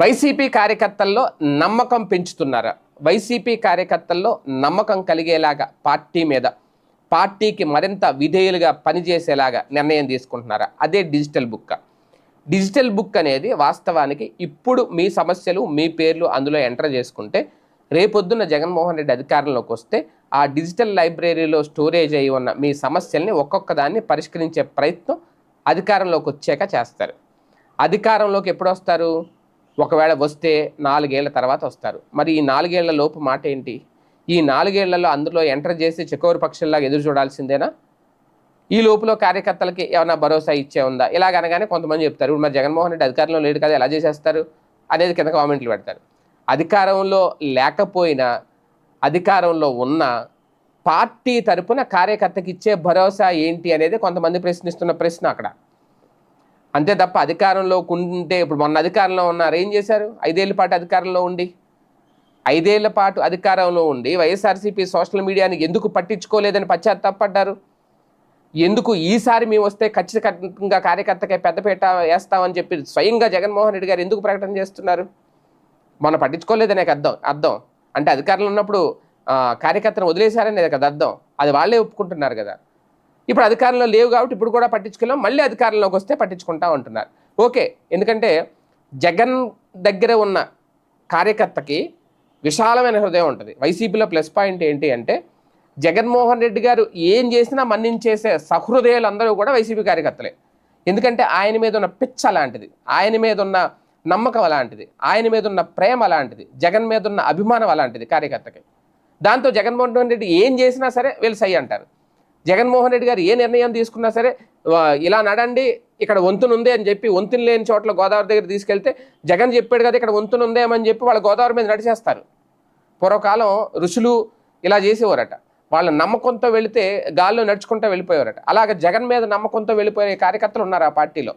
YCP కార్యకర్తల్లో నమ్మకం పెంచుతున్నారా. YCP కార్యకర్తల్లో నమ్మకం కలిగేలాగా పార్టీ మీద పార్టీకి మరింత విధేయులుగా పనిచేసేలాగా నిర్ణయం తీసుకుంటున్నారా. అదే డిజిటల్ బుక్. డిజిటల్ బుక్ అనేది వాస్తవానికి ఇప్పుడు మీ సమస్యలు మీ పేర్లు అందులో ఎంటర్ చేసుకుంటే రేపొద్దున జగన్మోహన్ రెడ్డి అధికారంలోకి వస్తే ఆ డిజిటల్ లైబ్రరీలో స్టోరేజ్ అయి ఉన్న మీ సమస్యల్ని ఒక్కొక్క దాన్ని పరిష్కరించే ప్రయత్నం అధికారంలోకి వచ్చాక చేస్తారు. అధికారంలోకి ఎప్పుడు వస్తారు? ఒకవేళ వస్తే నాలుగేళ్ళ తర్వాత వస్తారు. మరి ఈ నాలుగేళ్ళ లోపు మాట ఏంటి? ఈ నాలుగేళ్ళలో అందులో ఎంటర్ చేసి చెకోరు పక్షంలాగా ఎదురు చూడాల్సిందేనా? ఈ లోపల కార్యకర్తలకి ఏమైనా భరోసా ఇచ్చే ఉందా? ఇలాగనగానే కొంతమంది చెప్తారు ఇప్పుడు మరి జగన్మోహన్ రెడ్డి అధికారంలో లేడు కదా ఎలా చేసేస్తారు? అనేది కింద కామెంట్లు పెడతారు. అధికారంలో లేకపోయినా అధికారంలో ఉన్న పార్టీ తరపున కార్యకర్తకి ఇచ్చే భరోసా ఏంటి అనేది కొంతమంది ప్రశ్నిస్తున్న ప్రశ్న అక్కడ. అంతే తప్ప అధికారంలో ఉంటే ఇప్పుడు మొన్న అధికారంలో ఉన్నారు. ఏం చేశారు? ఐదేళ్ళ పాటు అధికారంలో ఉండి? ఐదేళ్ళ పాటు అధికారంలో ఉండి వైఎస్ఆర్సీపీ సోషల్ మీడియాని ఎందుకు పట్టించుకోలేదని పశ్చాత్తాపడ్డారు? ఎందుకు ఈసారి మేము వస్తే ఖచ్చితంగా కార్యకర్తకే పెద్దపేట వేస్తామని చెప్పి స్వయంగా జగన్మోహన్ రెడ్డి గారు ఎందుకు ప్రకటన చేస్తున్నారు? మొన్న పట్టించుకోలేదనే అర్థం అర్థం. అంటే అధికారంలో ఉన్నప్పుడు కార్యకర్తను వదిలేశారనేది కదా అర్థం. అది వాళ్ళే ఒప్పుకుంటున్నారు కదా. ఇప్పుడు అధికారంలో లేవు కాబట్టి ఇప్పుడు కూడా పట్టించుకోలేం. మళ్ళీ అధికారంలోకి వస్తే పట్టించుకుంటా ఉంటున్నారు. ఓకే ఎందుకంటే జగన్ దగ్గర ఉన్న కార్యకర్తకి విశాలమైన హృదయం ఉంటుంది. వైసీపీలో ప్లస్ పాయింట్ ఏంటి అంటే జగన్మోహన్ రెడ్డి గారు ఏం చేసినా మన్నించేసే సహృదయాలందరూ కూడా వైసీపీ కార్యకర్తలే. ఎందుకంటే ఆయన మీద ఉన్న పిచ్చ అలాంటిది ఆయన మీద ఉన్న నమ్మకం అలాంటిది ఆయన మీద ఉన్న ప్రేమ అలాంటిది జగన్ మీద ఉన్న అభిమానం అలాంటిది కార్యకర్తకి. దాంతో జగన్మోహన్ రెడ్డి ఏం చేసినా సరే వీళ్ళు సై అంటారు. జగన్మోహన్ రెడ్డి గారు ఏ నిర్ణయం తీసుకున్నా సరే ఇలా నడండి ఇక్కడ వంతునుంది అని చెప్పి వంతున లేని చోట్ల గోదావరి దగ్గర తీసుకెళ్తే జగన్ చెప్పాడు కదా ఇక్కడ వంతున ఉందేమని చెప్పి వాళ్ళు గోదావరి మీద నడిచేస్తారు. పూర్వకాలం ఋషులు ఇలా చేసేవారట. వాళ్ళ నమ్మకంతో వెళితే గాల్లో నడుచుకుంటూ వెళ్ళిపోయేవారట. అలాగే జగన్ మీద నమ్మకంతో వెళ్ళిపోయే కార్యకర్తలు ఉన్నారు ఆ పార్టీలో.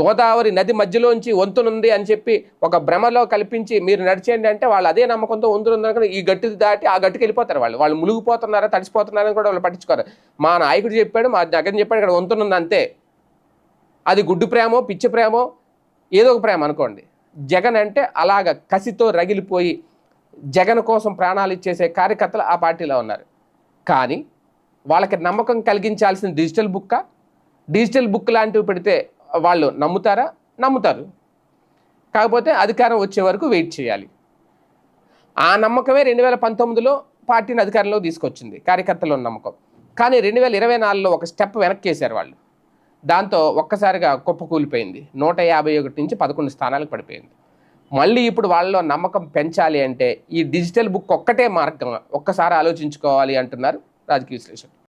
గోదావరి నది మధ్యలోంచి వంతునుంది అని చెప్పి ఒక భ్రమలో కల్పించి మీరు నడిచేయండి అంటే వాళ్ళు అదే నమ్మకంతో వంతునుందని ఈ గట్టు దాటి ఆ గట్టుకి వెళ్ళిపోతారు వాళ్ళు. వాళ్ళు మునిగిపోతున్నారా తడిసిపోతున్నారని కూడా వాళ్ళు పట్టించుకోరు. మా నాయకుడు చెప్పాడు మా జగన్ చెప్పాడు ఇక్కడ వంతునుంది అంతే. అది గుడ్డు ప్రేమో పిచ్చి ప్రేమో ఏదో ఒక ప్రేమ అనుకోండి. జగన్ అంటే అలాగ కసితో రగిలిపోయి జగన్ కోసం ప్రాణాలు ఇచ్చేసే కార్యకర్తలు ఆ పార్టీలో ఉన్నారు. కానీ వాళ్ళకి నమ్మకం కలిగించాల్సిన డిజిటల్ బుక్క? డిజిటల్ బుక్ లాంటివి పెడితే వాళ్ళు నమ్ముతారా? నమ్ముతారు. కాకపోతే అధికారం వచ్చే వరకు వెయిట్ చేయాలి. ఆ నమ్మకమే రెండు వేల పంతొమ్మిదిలో పార్టీని అధికారంలో తీసుకొచ్చింది కార్యకర్తల నమ్మకం. కానీ రెండు వేల ఇరవై నాలుగులో ఒక స్టెప్ వెనక్కేశారు వాళ్ళు. దాంతో ఒక్కసారిగా కుప్పకూలిపోయింది నూట యాభై ఒకటి నుంచి పదకొండు స్థానాలకు పడిపోయింది. మళ్ళీ ఇప్పుడు వాళ్ళలో నమ్మకం పెంచాలి అంటే ఈ డిజిటల్ బుక్ ఒక్కటే మార్గం. ఒక్కసారి ఆలోచించుకోవాలి అంటున్నారు రాజకీయ విశ్లేషకులు.